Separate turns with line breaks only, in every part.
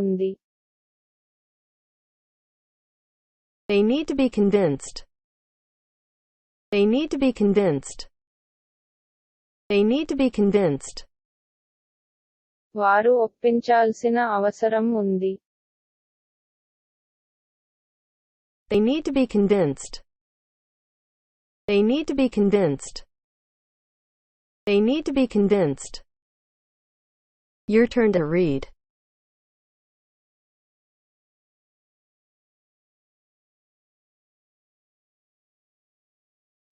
ఉంది
They need to be convinced. They need to be convinced. They need to be convinced.
వారు ఒప్పించాల్సిన అవసరం ఉంది
They need to be convinced. They need to be convinced. They need to be convinced. Your turn to read.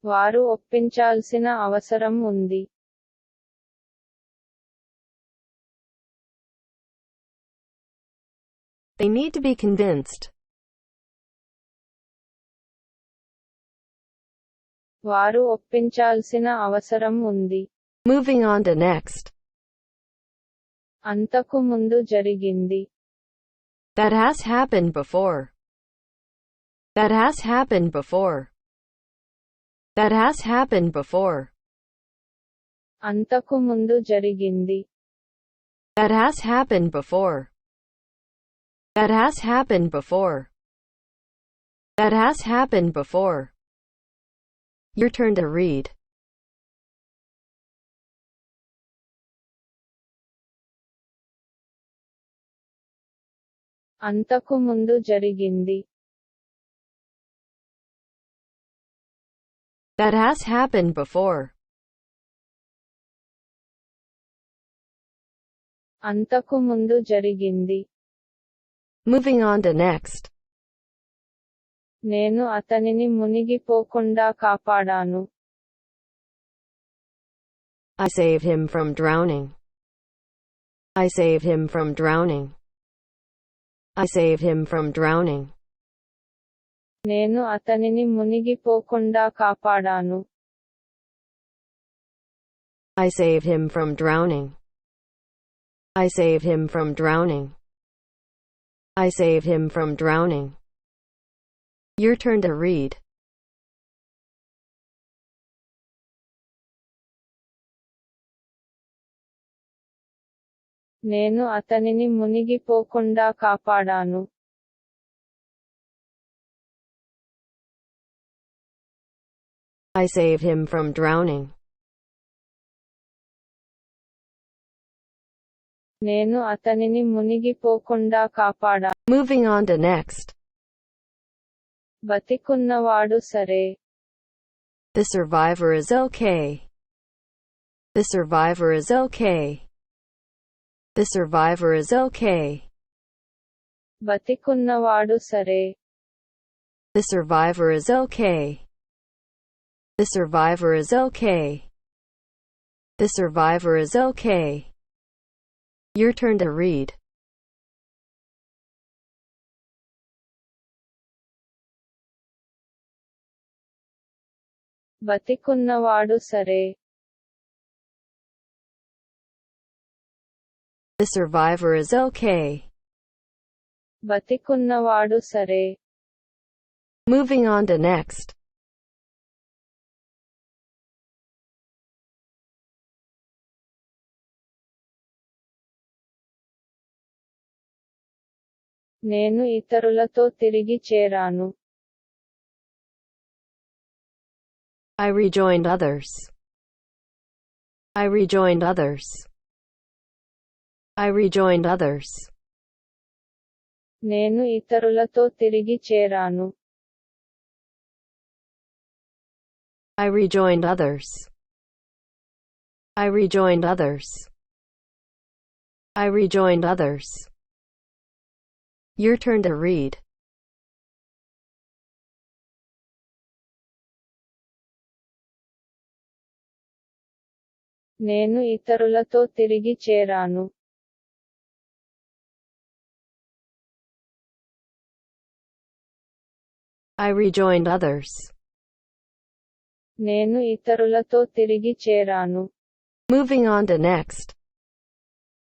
వారు ఒప్పించాల్సిన అవసరం ఉంది.
They need to be convinced.
వారు ఒప్పించాల్సిన అవసరం ఉంది.
Moving on the next
అంతకు ముందు జరిగింది.
That has happen before that has happen before That has happened before.
అంతకు ముందు జరిగింది
That has happened before. That has happened before. That has happened before. Your turn to read.
అంతకు ముందు జరిగింది
That has happened before.
అంతకు ముందు జరిగింది
Moving on to next.
నేను అతనిని మునిగిపోకుండా కాపాడాను
I save him from drowning. I save him from drowning. I save him from drowning.
నేను అతనిని మునిగిపోకుండా కాపాడాను
I save him from drowning. I save him from drowning. I save him from drowning. Your turn to read.
నేను అతనిని మునిగిపోకుండా కాపాడాను
I save him from drowning.
నేను అతనిని మునిగిపోకుండా కాపాడా
Moving on to next.
బతికున్నవాడు సరే
The survivor is okay. The survivor is okay. The survivor is okay.
బతికున్నవాడు సరే
The survivor is okay. The survivor is okay. The survivor is okay. Your turn to read.
బతికున్నవాడు సరే
The survivor is okay.
బతికున్నవాడు సరే
Moving on to next.
నేను ఇతరులతో తిరిగి చేరాను
I rejoined others. I rejoined others. I rejoined others.
నేను ఇతరులతో తిరిగి చేరాను
I rejoined others. I rejoined others. I rejoined others. Your turn to read.
నేను ఇతరులతో తిరిగి చేరాను
I rejoined others.
నేను ఇతరులతో తిరిగి చేరాను
Moving on to next.